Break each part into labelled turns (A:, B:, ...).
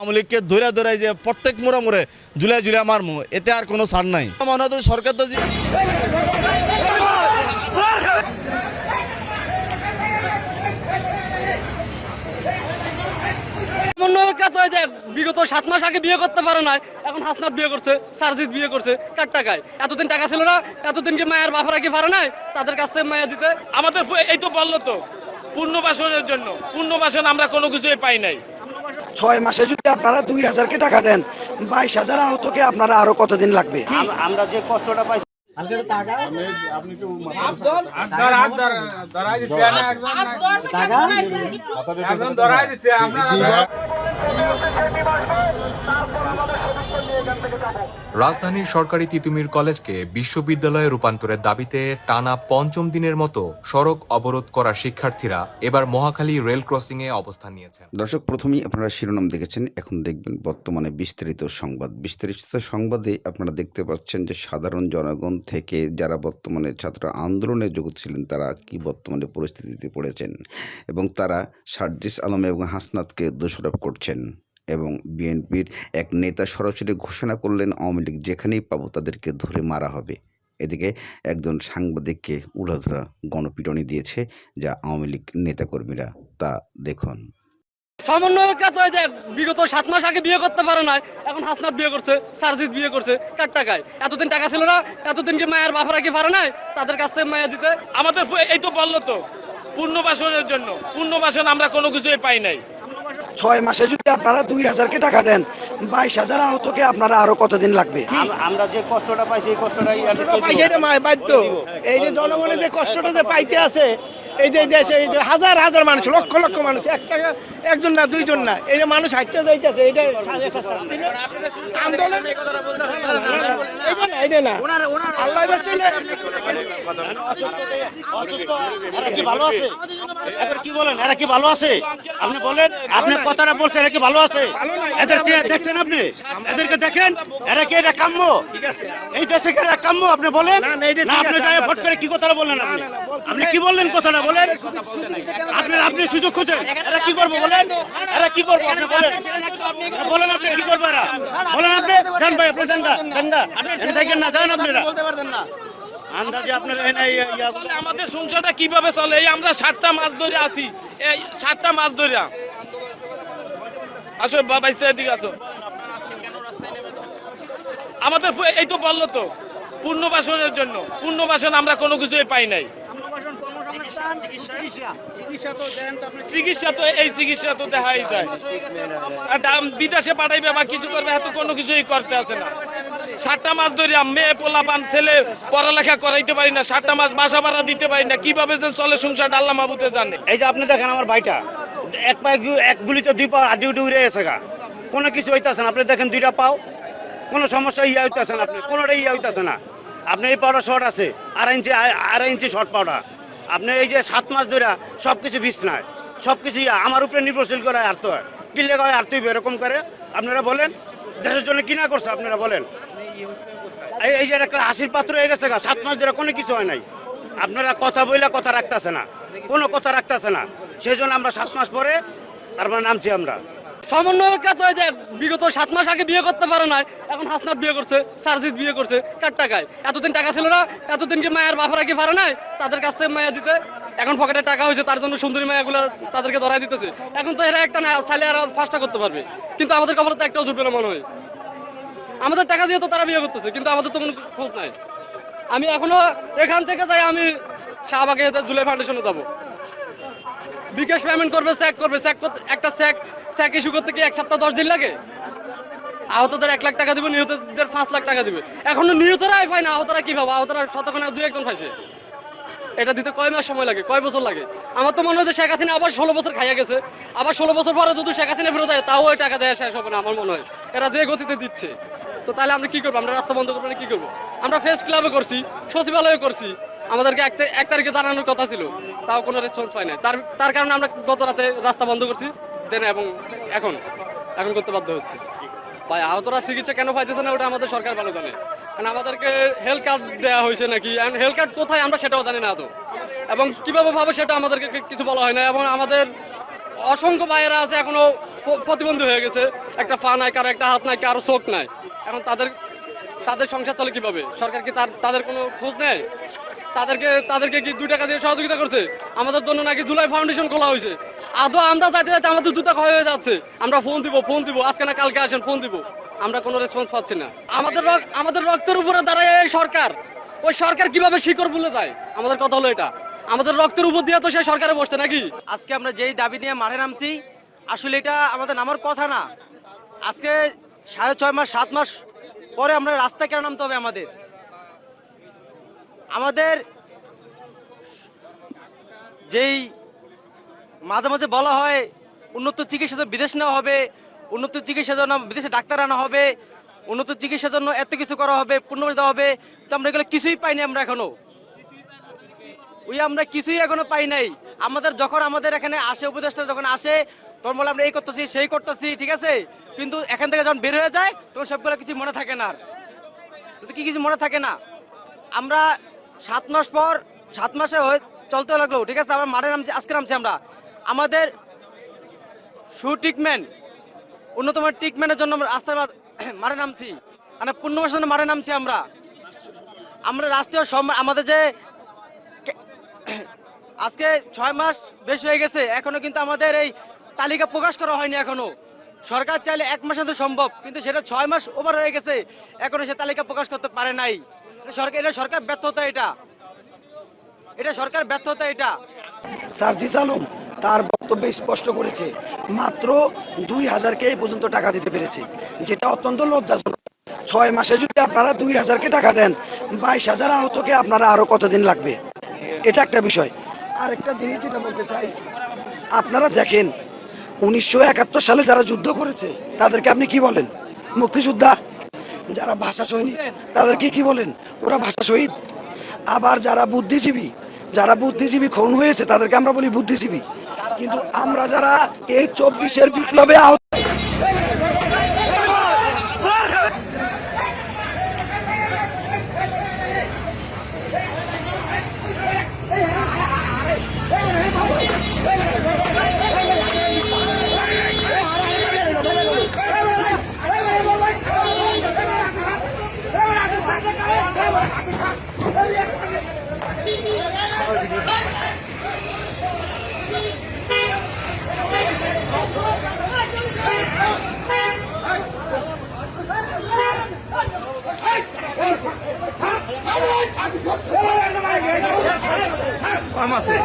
A: আওয়ামী লীগকে ধরে ধরে যে প্রত্যেক মোড়ে মোড়ে জুলাই জুলাই মারমু এতে আর কোনো ছাড় নাই। মনে হয় সরকার তো
B: হয় যে বিগত সাত মাস আগে বিয়ে করতে পারে না এখন হাসনাত বিয়ে করছে সারজিৎ বিয়ে করছে কার টাকায়? এতদিন টাকা ছিল না এতদিন কি মায়ের বাপারা কি পারে নাই? তাদের কাছ থেকে মায়া দিতে?
C: আমাদের এই তো বলল তো পূর্ণবাসনের জন্য পূর্ণবাসন আমরা কোনো কিছুই পাই নাই।
D: ছয় মাসে যদি আপনারা দুই হাজারকে টাকা দেন বাইশ হাজার আহতকে আপনারা আরও কতদিন লাগবে?
E: আমরা যে কষ্টটা পাইছি
F: একজন একজন ধরাই দিতে আপনারা
G: রাজধানীর সরকারি তিতুমির কলেজকে বিশ্ববিদ্যালয়ে রূপান্তরের দাবিতে টানা পঞ্চম দিনের মতো সড়ক অবরোধ করা শিক্ষার্থীরা এবার মহাখালী রেল ক্রসিংয়ে অবস্থান নিয়েছেন।
H: দর্শক, প্রথমেই আপনারা শিরোনাম দেখেছেন, এখন দেখবেন বর্তমানে বিস্তারিত সংবাদ। বিস্তারিত সংবাদে আপনারা দেখতে পাচ্ছেন যে সাধারণ জনগণ থেকে যারা বর্তমানে ছাত্র আন্দোলনে যোগ ছিলেন, তারা কি বর্তমানে পরিস্থিতিতে পড়েছেন এবং তারা সার্জিস আলম এবং হাসনাতকে দোষারোপ করছেন। এবং বিএনপির এক নেতা সরাসরি ঘোষণা করলেন আওয়ামী লীগ যেখানেই পাবো তাদেরকে ধরে মারা হবে। এদিকে একজন সাংবাদিককে উড়াধরা গণপিটনি দিয়েছে যা আওয়ামী লীগ নেতাকর্মীরা তা দেখুন।
B: সমন্বয়কাত হয় যে বিগত সাত মাস আগে বিয়ে করতে পারে না এখন হাসনাত বিয়ে করছে সারজিৎ বিয়ে করছে কার টাকায়? এতদিন টাকা ছিল না এতদিন কি মায়ের বাপারা কি পারে নাই? তাদের কাছ থেকে মায়া দিতে?
C: আমাদের এই তো বলল তো পূর্ণবাসনের জন্য পূর্ণবাসন আমরা কোনো কিছুই পাই নাই।
D: ছয় মাসে যদি আপনারা দুই হাজার কে টাকা দেন বাইশ হাজার আহতকে আপনারা আরও কতদিন লাগবে?
E: আমরা যে কষ্টটা পাইছি এই কষ্টটাই
I: কষ্টটা পাইছে এটা মা- বাধ্য এই যে জনগণের যে কষ্টটা যে পাইতে আছে এই যে দেশে এই যে হাজার হাজার মানুষ লক্ষ লক্ষ মানুষ এক টাকা একজন না দুইজন না এই যে মানুষ হাঁটতে যাইতেছে এটা একটা? আন্দোলন না, আল্লাহ
E: এরা কি ভালো আছে? বলেন? এরা কি ভালো আছে? আপনি বলেন আপনি কথাটা বলছেন এরা কি ভালো আছে? এদের চেয়ে দেখছেন আপনি? এদেরকে দেখেন এরা কি এটা কাম্য? এই দেশে কি এরা কাম্য? আপনি বলেন।
I: না,
E: আপনি ফট করে কি কথাটা বললেন আপনি? আপনি কি বললেন কথাটা বলেন। আপনি আপনি সুযোগ খুঁজেন। এরা কি করব বলেন? এরা কি করব আপনি বলেন। বলেন আপনি কি করব এরা? বলেন। আপনি। যান ভাই আপনি যান গা, থাকেন না যান আপনারা। আন্দাজে আপনারা এনে ইয়া- ইয়া-
C: আমাদের সংসারটা কীভাবে চলে? এই আমরা সাতটা মাছ ধরে আছি। এই সাতটা মাছ ধরে। আসো বাবা এদিকে আসো। আমাদের এই তো বলল তো পূর্ণবাসনের জন্য। পূর্ণবাসন আমরা কোনো কিছুই পাই নাই। চিকিৎসা। তো এই চিকিৎসা তো দেখাই যায়। আর দাম- বিদেশে পাঠাইবে বা কিছু করবে এত কোনো কিছুই করতে আছে না। সাতটা মাস ধরে মেয়ে পোলা পান ছেলে পড়ালেখা করাইতে পারি না সাতটা মাস বাসা ভাড়া দিতে পারি না কীভাবে যে চলে সংসার আল্লাহ মাবুতে জানে।
E: এই যে আপনি দেখেন আমার ভাইটা এক পায়ে এক গুলিতে দুই পা আড্ডি উঠে উড়ে গেছে গা। কোনো কিছু হইতেছে না আপনি দেখেন দুইটা পাও কোনো সমস্যা ইয়া হইতেছে না আপনি কোনোটাই ইয়া হইতাছে না। আপনি এই পাউডার শর্ট আছে আড়াই ইঞ্চি আড়াই ইঞ্চি শর্ট পাউডার আপনি এই যে সাত মাস ধরে সব কিছু বিছনায় সব কিছু আমার উপরে নির্ভরশীল করে আর্ত হয়। কিনলে হয় আর্ত হইবে এরকম করে? আপনারা বলেন, দেশের জন্য কিনা করছে আপনারা বলেন। এই যে একটা হাসির পাত্র হয়ে গেছে গা, সাত মাস ধরে কোনো কিছু হয় নাই। আপনারা কথা বইলে কথা রাখতেছে না। কোনো কথা রাখতেছে না। সেই জন্য আমরা সাত মাস পরে তারপরে নামছি আমরা।
B: সুন্দরী তাদেরকে ধরাই দিতেছে। এখন তো এরা একটা করতে পারবে। কিন্তু আমাদের একটাও মনে হয়। আমাদের টাকা দিয়ে তো তারা বিয়ে করতেছে, কিন্তু আমাদের তো কোনো খোঁজ নাই। আমি এখনও এখান থেকে যাই, আমি শাহবাগে জুলাই ফাউন্ডেশনে যাব। বিকাশ পেমেন্ট করবে চেক করবে চেক একটা চেক চেক ইস্যু করতে কি এক সপ্তাহ, দশ দিন লাগে? আহতদের এক লাখ টাকা দিবে, নিহতদের পাঁচ লাখ টাকা দিবে। এখনও নিহতরাই পায় না, আহতরা কি পাবো আহতরা শতখানে দুই একজন পাইছে। এটা দিতে কয় মাস সময় লাগে, কয় বছর লাগে? আমার তো মনে হয় শেখ হাসিনা আবার ষোলো বছর খাইয়া গেছে। আবার ষোলো বছর পরে যদি শেখ হাসিনা ফেরত দেয় তাও ওই টাকা দেয় শেষ হবে না আমার মনে হয়। এরা যে গতিতে দিচ্ছে। তো তাহলে আমরা কি করব? আমরা রাস্তা বন্ধ করব না, কি করব? আমরা ফেস ক্লাবে করছি, সচিবালয়ে করছি। আমাদেরকে এক এক তারিখে জানানোর কথা ছিল, তাও কোনো রেসপন্স পাই না তার কারণে আমরা গত রাতে রাস্তা বন্ধ করছি, দেন এবং এখন এখন করতে বাধ্য হচ্ছি। ভাই, আহতরা চিকিৎসা কেন পাইতেছে না, ওটা আমাদের সরকার ভালো জানে। কারণ আমাদেরকে হেলথ কার্ড দেওয়া হয়েছে নাকি হেলথ কার্ড কোথায় আমরা সেটাও জানি না তো এবং কীভাবে ভাবে সেটা আমাদেরকে কিছু বলা হয় না, এবং আমাদের অসংখ্য ভাইয়েরা আছে, এখনও প- প্রতিবন্ধী হয়ে গেছে। একটা পা নাই, কারও একটা হাত নাই, কারও চোখ নাই। এখন তাদের তাদের সংসার চলে কীভাবে? সরকার কি তার, তাদের কোনো খোঁজ নেয়? তাদেরকে তাদেরকে কি দুই টাকা দিয়ে সহযোগিতা করছে? আমাদের জন্য নাকি জুলাই ফাউন্ডেশন খোলা হয়েছে। আদৌ আমরা যাইতে যাইতে আমাদের দুটা ক্ষয় হয়ে যাচ্ছে। আমরা ফোন দিব ফোন দিব। আজকে না কালকে আসেন ফোন দিব। আমরা কোনো রেসপন্স পাচ্ছি না। আমাদের আমাদের রক্তের উপরে দাঁড়ায় এই সরকার। ওই সরকার কীভাবে শিকড় ভুলে যায়? আমাদের কথা হলো এটা। আমাদের রক্তের উপর দিয়ে তো সেই সরকারে বসছে নাকি?
J: আজকে আমরা যেই দাবি নিয়ে মাঠে নামছি, আসলে এটা আমাদের নামার কথা না। আজকে সাড়ে ছয় মাস, সাত মাস পরে আমরা রাস্তায় কেন নামতে হবে আমাদের? আমাদের যেই মাঝে মাঝে বলা হয় উন্নত চিকিৎসা জন্য বিদেশ নেওয়া হবে, উন্নত চিকিৎসার জন্য বিদেশে ডাক্তার আনা হবে, উন্নত চিকিৎসার জন্য এত কিছু করা হবে পূর্ণবাস দেওয়া হবে, তো আমরা এগুলো কিছুই পাইনি আমরা এখনও। ওই আমরা কিছুই এখনও পাই নাই। আমাদের যখন আমাদের এখানে আসে, উপদেষ্টা যখন আসে, তখন বলে আমরা এই করতেছি, সেই করতেছি, ঠিক আছে? কিন্তু এখান থেকে যখন বের হয়ে যায়, তখন সবগুলো কিছু মনে থাকে না আর। কি কিছু মনে থাকে না? আমরা সাত মাস পর, সাত মাসে হয়ে চলতে লাগল, ঠিক আছে? আমরা মাঠে নামছি, আজকে নামছি আমরা। আমাদের সু ট্রিটমেন্ট উন্নতম ট্রিটমেন্টের জন্য আমরা মা- মাঠে নামছি। মানে পূর্ণবাসের জন্য মাঠে নামছি আমরা। আমরা রাষ্ট্রীয় সম্মান আমাদের যে আজকে ছয় মাস বেশি হয়ে গেছে, এখনও কিন্তু আমাদের এই তালিকা প্রকাশ করা হয়নি এখনও। সরকার চাইলে এক মাসে তো সম্ভব, কিন্তু সেটা ছয় মাস ওভার হয়ে গেছে, এখনও সে তালিকা প্রকাশ করতে পারে নাই। সরকার এটা সরকার ব্যর্থতা এটা। এটা সরকার ব্যর্থতা এটা।
D: সার্জিস আলম তার বক্তব্যে স্পষ্ট করেছে। মাত্র দুই হাজারকে এই পর্যন্ত টাকা দিতে পেরেছে, যেটা অত্যন্ত লজ্জাজনক। ছয় মাসে যদি আপনারা দুই হাজারকে টাকা দেন, বাইশ হাজার আহতকে আপনারা আরও কতদিন লাগবে? এটা একটা বিষয়। আর একটা জিনিস যেটা বলতে চাই, আপনারা দেখেন, উনিশশো একাত্তর সালে যারা যুদ্ধ করেছে, তাদেরকে আপনি কি বলেন? মুক্তিযোদ্ধা? যারা ভাষা সৈনিক, তাদেরকে কি বলেন? ওরা ভাষা শহীদ। আবার যারা বুদ্ধিজীবী যারা বুদ্ধিজীবী খুন হয়েছে, তাদেরকে আমরা বলি বুদ্ধিজীবী। কিন্তু আমরা যারা এই চব্বিশের বিপ্লবে আহত ফার্ম আছে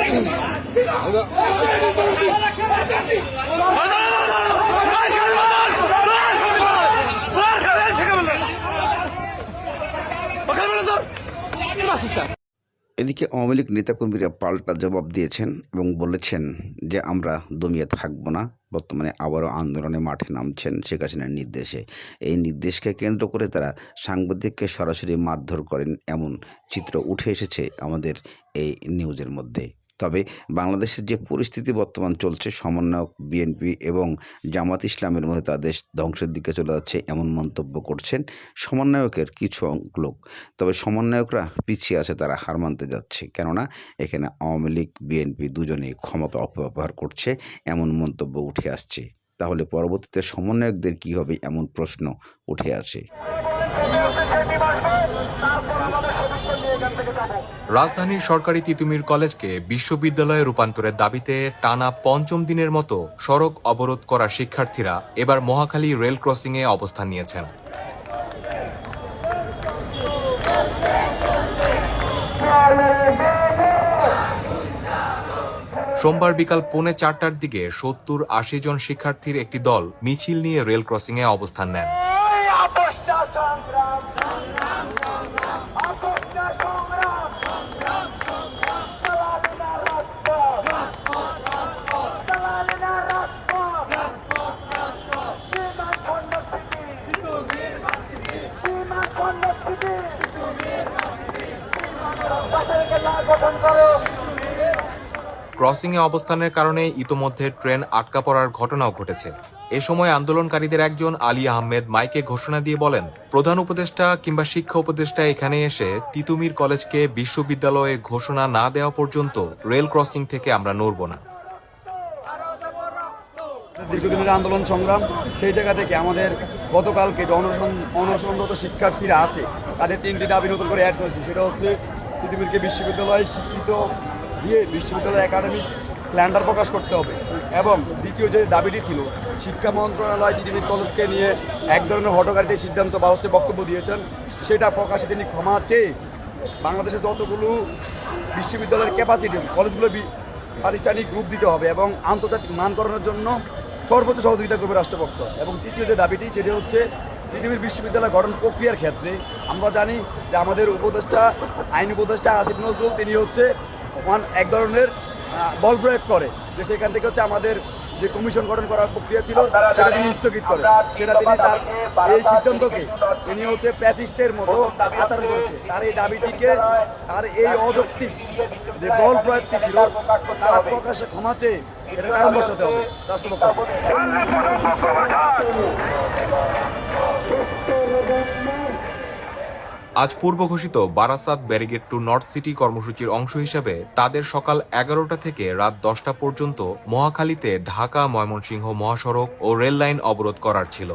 D: Thank you.
H: এদিকে আওয়ামী লীগ নেতাকর্মীরা পাল্টা জবাব দিয়েছেন এবং বলেছেন যে আমরা দমিয়ে থাকব না। বর্তমানে আবারও আন্দোলনে মাঠে নামছেন শেখ হাসিনার নির্দেশে। এই নির্দেশকে কেন্দ্র করে তারা সাংবাদিককে সরাসরি মারধর করেন এমন চিত্র উঠে এসেছে আমাদের এই নিউজের মধ্যে। তবে বাংলাদেশের যে পরিস্থিতি বর্তমান চলছে, সমন্বয়ক, বিএনপি এবং জামাত ইসলামের মধ্যে তাদের ধ্বংসের দিকে চলে যাচ্ছে এমন মন্তব্য করছেন সমন্বয়কের কিছু লোক। তবে সমন্বয়করা পিছিয়ে আছে, তারা হার মানতে যাচ্ছে। কেননা, এখানে আওয়ামী লীগ, বিএনপি দুজনেই ক্ষমতা অপব্যবহার করছে, এমন মন্তব্য উঠে আসছে। তাহলে পরবর্তীতে সমন্বয়কদের কী হবে এমন প্রশ্ন উঠে আসে।
G: রাজধানীর সরকারি তিতুমির কলেজকে বিশ্ববিদ্যালয়ে রূপান্তরের দাবিতে টানা পঞ্চম দিনের মতো সড়ক অবরোধ করা শিক্ষার্থীরা এবার মহাখালী রেল ক্রসিংয়ে অবস্থান নিয়েছেন। সোমবার বিকাল পৌনে চারটার দিকে সত্তর আশি জন শিক্ষার্থীর একটি দল মিছিল নিয়ে রেল ক্রসিংয়ে অবস্থান নেন। ক্রসিংয়ে অবস্থানের কারণে ইতোমধ্যে ট্রেন আটকা পড়ার ঘটনাও ঘটেছে। এ সময় আন্দোলনকারীদের একজন আলী আহমেদ মাইকে ঘোষণা দিয়ে বলেন, প্রধান উপদেষ্টা কিংবা শিক্ষা উপদেষ্টা এখানে এসে তিতুমির কলেজকে বিশ্ববিদ্যালয়ে ঘোষণা না দেওয়া পর্যন্ত রেল ক্রসিং থেকে আমরা নড়ব না।
K: দীর্ঘদিনের আন্দোলন সংগ্রাম, সেই জায়গা থেকে আমাদের গতকালকে যে অনশন অনশনরত শিক্ষার্থীরা আছে, তাদের তিনটি দাবি নতুন করে অ্যাড করেছে। সেটা হচ্ছে পৃথিবীকে বিশ্ববিদ্যালয় শিক্ষিত দিয়ে বিশ্ববিদ্যালয় একাডেমিক প্ল্যান্ডার প্রকাশ করতে হবে। এবং দ্বিতীয় যে দাবিটি ছিল, শিক্ষা মন্ত্রণালয় পৃথিবীর কলেজকে নিয়ে এক ধরনের হটকারিতে সিদ্ধান্ত বা হচ্ছে বক্তব্য দিয়েছেন। সেটা প্রকাশে তিনি ক্ষমা চেয়ে বাংলাদেশে যতগুলো বিশ্ববিদ্যালয়ের ক্যাপাসিটি কলেজগুলো প্রাতিষ্ঠানিক গ্রুপ দিতে হবে এবং আন্তর্জাতিক মানকরণের জন্য সর্বোচ্চ সহযোগিতা করবে রাষ্ট্রপক্ষ। এবং তৃতীয় যে দাবিটি, সেটি হচ্ছে পৃথিবীর বিশ্ববিদ্যালয় গঠন প্রক্রিয়ার ক্ষেত্রে আমরা জানি যে আমাদের উপদেষ্টা, আইন উপদেষ্টা আসিফ নজরুল, তিনি হচ্ছে এক ধরনের বল প্রয়োগ করে। যে সেখান থেকে হচ্ছে আমাদের যে কমিশন গঠন করার প্রক্রিয়া ছিল, সেটা তিনি স্থগিত করে সেটা তিনি তার এই সিদ্ধান্তকে তিনি হচ্ছে প্যাসিস্টের মতো আচরণ করেছে। তার এই দাবিটিকে, তার এই অযৌক্তিক যে বল প্রয়োগটি ছিল তার প্রকাশে ক্ষমা চেয়ে এটা কারণ বসাতে হবে। রাষ্ট্রপক্ষ।
G: আজ পূর্ব ঘোষিত Barasat barricade to north city কর্মসূচির অংশ হিসেবে তাদের সকাল এগারোটা থেকে রাত দশটা পর্যন্ত মহাখালীতে ঢাকা, ময়মনসিংহ মহাসড়ক ও রেল লাইন অবরোধ করার ছিল।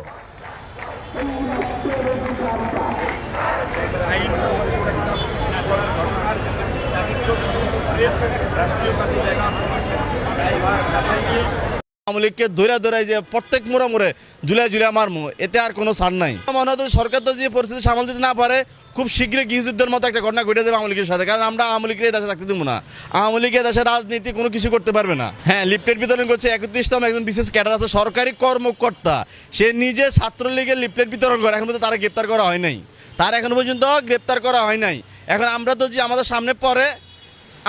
A: আওয়ামী ধরে ধরে যে প্রত্যেক মোড়ে মোড়ে জুলাই জুলাই মারমু, এতে আর কোনো ছাড় নাই। মনে হয় সরকার তো যে পরিস্থিতি সামাল দিতে না পারে, খুব শীঘ্রই গৃহযুদ্ধের মতো একটা ঘটনা ঘটে যাবে আওয়ামী লীগের সাথে, কারণ আমরা আওয়ামী লীগের দেশে থাকতে দেবো না। আওয়ামী লীগের দেশের রাজনীতি কোনো কিছু করতে পারবে না। হ্যাঁ লিফলেট বিতরণ করছে একত্রিশতম একজন বিশেষ ক্যাডার আছে, সরকারি কর্মকর্তা। সে নিজে ছাত্রলীগের লিফলেট বিতরণ করে, এখন পর্যন্ত তারা গ্রেপ্তার করা হয় নাই। তার এখনও পর্যন্ত গ্রেপ্তার করা হয় নাই। এখন আমরা তো যে আমাদের সামনে পরে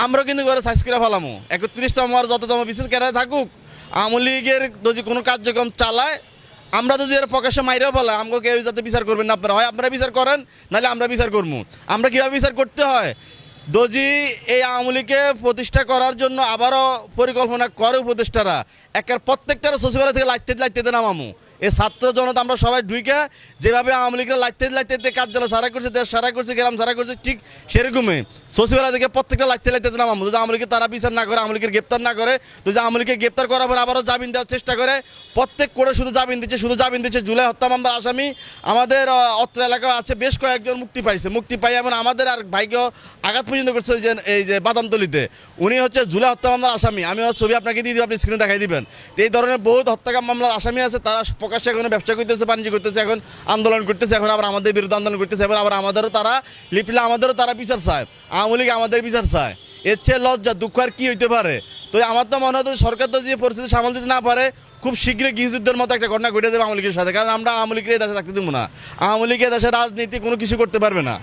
A: আমরা কিন্তু ঘরে সাইজ করে ফেলামো। একত্রিশতম আর যততম বিশেষ ক্যাডার থাকুক আওয়ামী লীগের যদি কোনো কার্যক্রম চালায়, আমরা যদি এর প্রকাশ্যে মাইরা বলে আমাকে কেউ যাতে বিচার করবেন না আপনারা। হয় আপনারা বিচার করেন, নাহলে আমরা বিচার করব আমরা কীভাবে বিচার করতে হয়? দজি এই আওয়ামী লীগকে প্রতিষ্ঠা করার জন্য আবারও পরিকল্পনা করে উপদেষ্টারা। একের প্রত্যেকটারা সচিবালয় থেকে লাইতে লাইতে নামামু। এই ছাত্র জনতা আমরা সবাই ঢুইকে যেভাবে আওয়ামী লীগের লাইতে লাইতে কার্যালয় সারা করছে দেশ, সারা করছে গ্রাম, সারা করছে ঠিক সেরকমই। সচিবালয় থেকে প্রত্যেকটা লাগতে লাইতে নামামু যদি আওয়ামী তারা বিচার না করে, আওয়ামী লীগের গ্রেপ্তার না করে, যদি আওয়ামী লীগকে গ্রেপ্তার করার পর আবারও জামিন দেওয়ার চেষ্টা করে, প্রত্যেক করে শুধু জামিন দিচ্ছে, শুধু জামিন দিচ্ছে জুলাই হত্যা মামলার আসামি। আমাদের অত্র এলাকায় আছে বেশ কয়েকজন মুক্তি পাইছে। মুক্তি পাই এমন আমাদের আর ভাইকেও আঘাত পর্যন্ত করছে যে, এই যে বাদামতলিতে। উনি হচ্ছে জুলাই হত্যা মামলার আসামি। আমি ওর ছবি আপনাকে দিয়ে দিব, আপনি স্ক্রিনে দেখাই দিবেন। এই ধরনের বহুত হত্যাকাম মামলার আসামি আছে, তারা প্রকাশ্যে এখন ব্যবসা করতেছে, বাণিজ্য করতেছে, এখন আন্দোলন করতেছে, এখন আবার আমাদের বিরুদ্ধে আন্দোলন করতেছে এবার আবার আমাদেরও তারা লিপলে আমাদেরও তারা বিচার চায়, আওয়ামী লীগ আমাদের বিচার চায়। এর চেয়ে লজ্জা, দুঃখ আর কী হইতে পারে? তো আমার তো মনে হয় সরকার তো যে পরিস্থিতি সামাল দিতে না পারে, খুব শীঘ্রই গৃহযুদ্ধের মতো একটা ঘটনা ঘটে যাবে আওয়ামী লীগের সাথে, কারণ আমরা আওয়ামী লীগের দেশে থাকতে দেবো না। আওয়ামী লীগের দেশের রাজনীতি কোনো কিছু করতে পারবে না।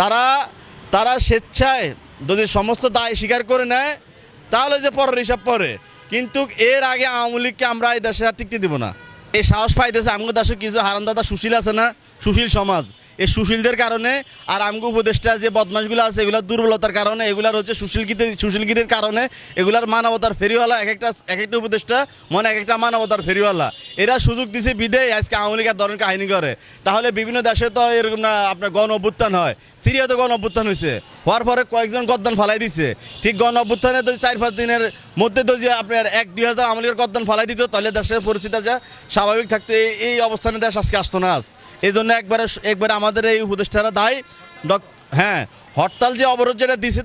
A: তারা তারা স্বেচ্ছায় যদি সমস্ত দায় স্বীকার করে নেয়, তাহলে যে পরের হিসাব পরে। কিন্তু এর আগে আওয়ামী লীগকে আমরা এই দেশে আর টিকতে দিব না। এই সাহস পাইতেছে আমাদের দেশে কিছু হারামদাদা সুশীল আছে না? সুশীল সমাজ। এই সুশীলদের কারণে আর আমগো উপদেষ্টা যে বদমাশগুলো আছে, এগুলোর দুর্বলতার কারণে, এগুলার হচ্ছে সুশীলগীতির সুশীলগিরির কারণে এগুলার মানবতার ফেরিওয়ালা এক একটা এক একটা উপদেষ্টা, মনে এক একটা মানবতার ফেরিওয়ালা। এরা সুযোগ দিছে বিদে আজকে আওয়ামী লীগের ধরনের কাহিনী করে। তাহলে বিভিন্ন দেশে তো এরকম না আপনার গণ অভ্যুত্থান হয়। সিরিয়াতে গণ অভ্যুত্থান হয়েছে হওয়ার পরে কয়েকজন গদ্দান ফালাই দিছে। ঠিক গণ অভ্যুত্থানে তো চার পাঁচ দিনের মধ্যে তো যে আপনার এক, দুই হাজার আওয়ামী লীগের গদ্দান ফালাই দিত, তাহলে দেশের পরিস্থিতি যা স্বাভাবিক থাকতো। এই অবস্থানে দেশ আজকে আসতো না আজ। এই জন্য একবারে একবারে আমাদের এই উপদেষ্টারা দায়। হ্যাঁ হরতাল যে অবরোধ যেটা দিছে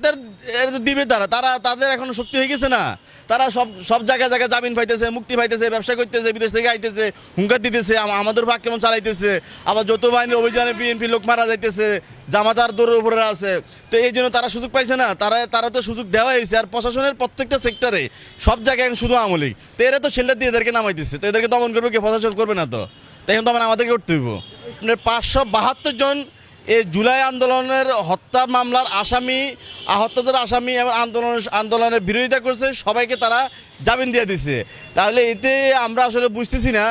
A: দিবে তারা। তারা তাদের এখন শক্তি হয়ে গেছে না। তারা সব সব জায়গায় জায়গায় জামিন পাইতেছে, মুক্তি পাইতেছে, ব্যবসা করতেছে, বিদেশ থেকে আইতেছে, হুঙ্কার দিতেছে আমাদের ভাগ কেমন চালাইতেছে। আবার যৌথ বাহিনীর অভিযানে বিএনপি লোক মারা যাইতেছে জামাতার দৌড়ের উপরে আছে। তো এই জন্য তারা সুযোগ পাইছে না। তারা তারা তো সুযোগ দেওয়া হয়েছে। আর প্রশাসনের প্রত্যেকটা সেক্টরে সব জায়গায় শুধু আমলিক তো এরা তো শেল্টার দিয়ে এদেরকে নামাইতেছে তো এদেরকে দমন করবে কে? প্রশাসন করবে না তো। তাই এখন তো আমার আমাদেরকে করতে হইব। আপনার পাঁচশো বাহাত্তর জন এই জুলাই আন্দোলনের হত্যা মামলার আসামি, আহতদের আসামি এবং আন্দোলন, আন্দোলনের বিরোধিতা করছে, সবাইকে তারা জামিন দিয়ে দিছে। তাহলে এতে আমরা আসলে বুঝতেছি না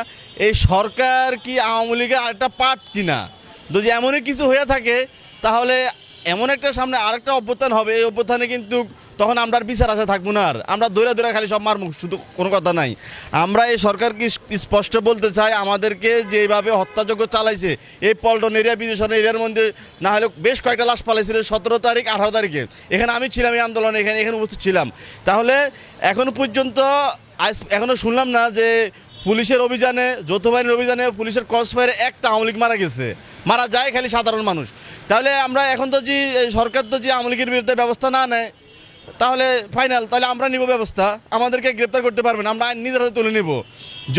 A: এই সরকার কি আওয়ামী লীগের আরেকটা পার্ট কিনা? যদি এমনই কিছু হয়ে থাকে, তাহলে এমন একটা সামনে আরেকটা অভ্যুত্থান হবে। এই অভ্যুত্থানে কিন্তু তখন আমরা বিচার আসা থাকব না আর। আমরা দৌড়ে দৌড়ে খালি সব মারমুখ, শুধু কোনো কথা নাই। আমরা এই সরকারকে স্পষ্ট বলতে চাই, আমাদেরকে যেভাবে হত্যাযজ্ঞ চালাইছে, এই পল্টন এরিয়া, বিদেশন এরিয়ার মধ্যে না হলে বেশ কয়েকটা লাশ পালাইছিল সতেরো তারিখ, আঠারো তারিখে। এখানে আমি ছিলাম এই আন্দোলনে, এখানে এখানে উপস্থিত ছিলাম। তাহলে এখনও পর্যন্ত আজ এখনও শুনলাম না যে পুলিশের অভিযানে, যৌথ বাহিনীর অভিযানে পুলিশের ক্রস ফায়ারে একটা আওয়ামী লীগ মারা গেছে। মারা যায় খালি সাধারণ মানুষ। তাহলে আমরা এখন তো যে সরকার তো যে আওয়ামী লীগের বিরুদ্ধে ব্যবস্থা না নেয় তাহলে ফাইনাল তাহলে আমরা নিব ব্যবস্থা। আমাদেরকে গ্রেপ্তার করতে পারবেন আমরা আইন নিজের হাতে তুলে নিব।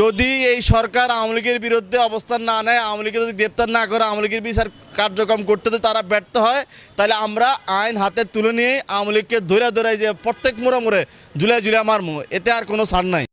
A: যদি এই সরকার আওয়ামী লীগের বিরুদ্ধে অবস্থান না নেয়, আওয়ামী লীগের যদি গ্রেপ্তার না করে, আওয়ামী লীগের বিচার কার্যক্রম করতে তারা ব্যর্থ হয়, তাহলে আমরা আইন হাতে তুলে নিয়ে আওয়ামী লীগকে ধরে ধরে যে প্রত্যেক মোড়ে মোড়ে ঝুলে ঝুলে মারমো, এতে আর কোনো ছাড় নাই।